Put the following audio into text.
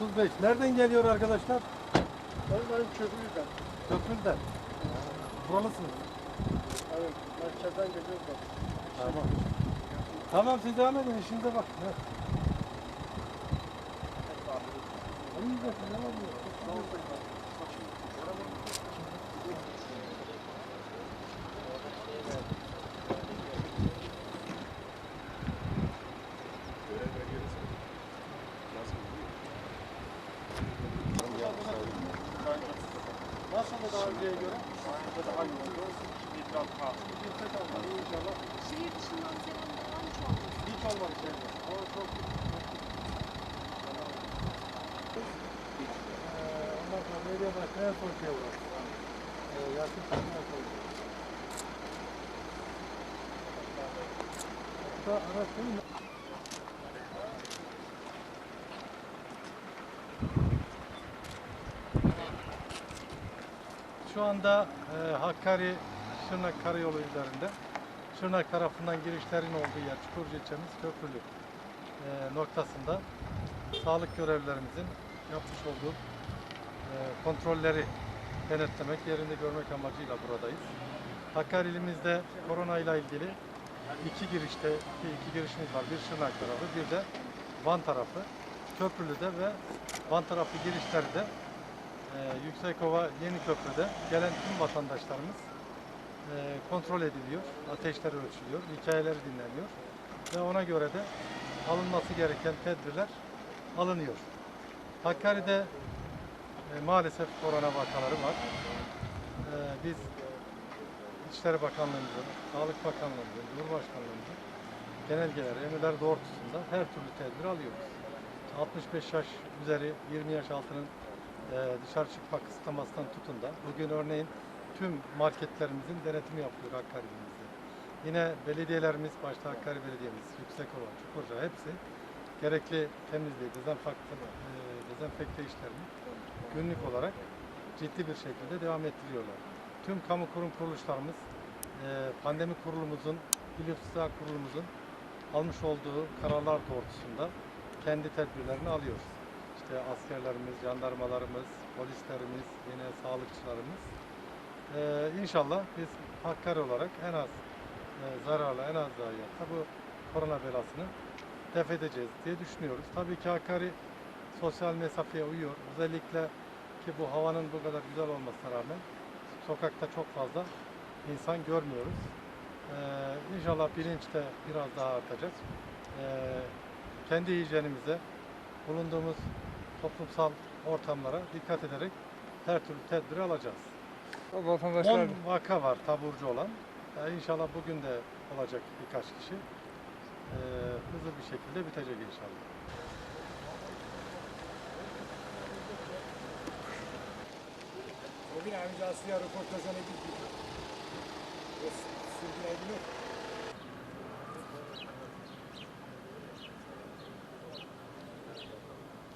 35. Nereden geliyor arkadaşlar? Benim köprüyden. Köprüden. Buralısınız. Evet, merkezden geliyoruz da. Tamam. Tamam siz devam edin işinize bak. Evet. İyi de devam edin. Nasıl da daha önceye göre? İnşallah. Şehir dışından selamlanan çok. Hiç olmadı şeyde. O çok Ee, Ondan sonra belediye başkanı en son şey. Ee, Yasin Çakır'a koydu. Hatta araç değil mi? Şu anda e, Hakkari Şırnak Karayolu üzerinde Şırnak tarafından girişlerin olduğu yer Çukurca ilçemiz Köprülü e, noktasında sağlık görevlilerimizin yapmış olduğu e, kontrolleri denetlemek, yerinde görmek amacıyla buradayız. Hakkari ilimizde korona ile ilgili iki girişte iki, girişimiz var. Bir Şırnak tarafı, bir de Van tarafı. Köprülü'de ve Van tarafı girişlerde e, Yüksekova Yeni Köprü'de gelen tüm vatandaşlarımız e, kontrol ediliyor, ateşleri ölçülüyor, hikayeleri dinleniyor ve ona göre de alınması gereken tedbirler alınıyor. Hakkari'de e, maalesef korona vakaları var. E, biz İçişleri Bakanlığımızın, Sağlık Bakanlığımızın, Cumhurbaşkanlığımızın genelgeleri, emirler doğrultusunda her türlü tedbir alıyoruz. 65 yaş üzeri, 20 yaş altının dışarı çıkma kısıtlamasından tutun da bugün örneğin tüm marketlerimizin denetimi yapılıyor Hakkari'mizde. Yine belediyelerimiz, başta Hakkari Belediyemiz, Yüksekova, Çukurca hepsi gerekli temizliği, dezenfekte, dezenfekte işlerini günlük olarak ciddi bir şekilde devam ettiriyorlar. Tüm kamu kurum kuruluşlarımız, e, pandemi kurulumuzun, İl İftisar kurulumuzun almış olduğu kararlar doğrultusunda kendi tedbirlerini alıyor. İşte askerlerimiz, jandarmalarımız, polislerimiz, yine sağlıkçılarımız. Ee, inşallah biz Hakkari olarak en az e, zararla, en az zayiatla bu korona belasını def edeceğiz diye düşünüyoruz. Tabii ki Hakkari sosyal mesafeye uyuyor. Özellikle ki bu havanın bu kadar güzel olmasına rağmen sokakta çok fazla insan görmüyoruz. Ee, inşallah bilinç de biraz daha artacak. Ee, kendi hijyenimize, bulunduğumuz toplumsal ortamlara dikkat ederek her türlü tedbiri alacağız. O 10 vatandaşlar vaka var taburcu olan. Ee, inşallah bugün de olacak birkaç kişi. Ee, hızlı bir şekilde bitecek inşallah. O gün amcası ya röportajına gitti. O sürgün yok.